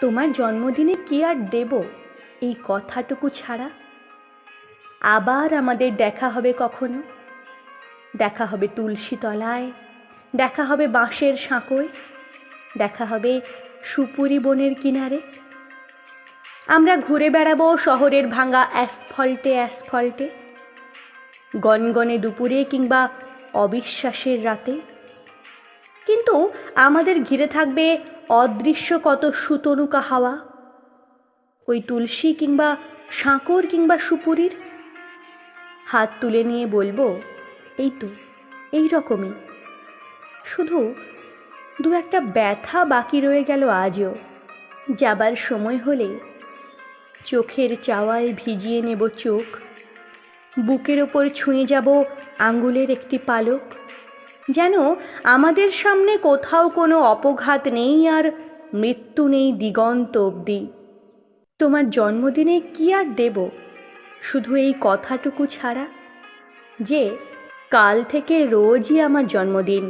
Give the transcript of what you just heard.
তোমার জন্মদিনে কি আর দেব? এই কথাটুকু ছাড়া? আবার আমাদের দেখা হবে কখনো? দেখা হবে তুলসী তলায়, দেখা হবে বাঁশের সাঁকোয়, দেখা হবে সুপুরি বনের কিনারে। আমরা ঘুরে বেড়াবো শহরের ভাঙা অ্যাসফল্টে অ্যাসফল্টে, গনগনে দুপুরে কিংবা অবিশ্বাসের রাতে। কিন্তু আমাদের ঘিরে থাকবে অদৃশ্য কত সুতনুকা হাওয়া। ওই তুলসী কিংবা সাঁকর কিংবা সুপুরির? হাত তুলে নিয়ে বলব, এই তো, এই রকমই। শুধু দু একটা ব্যথা বাকি রয়ে গেল আজও। যাবার সময় হলে চোখের চাওয়ায় ভিজিয়ে নেব চোখ। বুকের ওপর ছুঁয়ে যাব আঙ্গুলের একটি পালক। যেন আমাদের সামনে কোথাও কোনো অপঘাত নেই আর মৃত্যু নেই দিগন্ত অবধি তোমার জন্মদিনে কি আর দেব? শুধু এই কথাটুকু ছাড়া? যে কাল থেকে রোজই আমার জন্মদিন।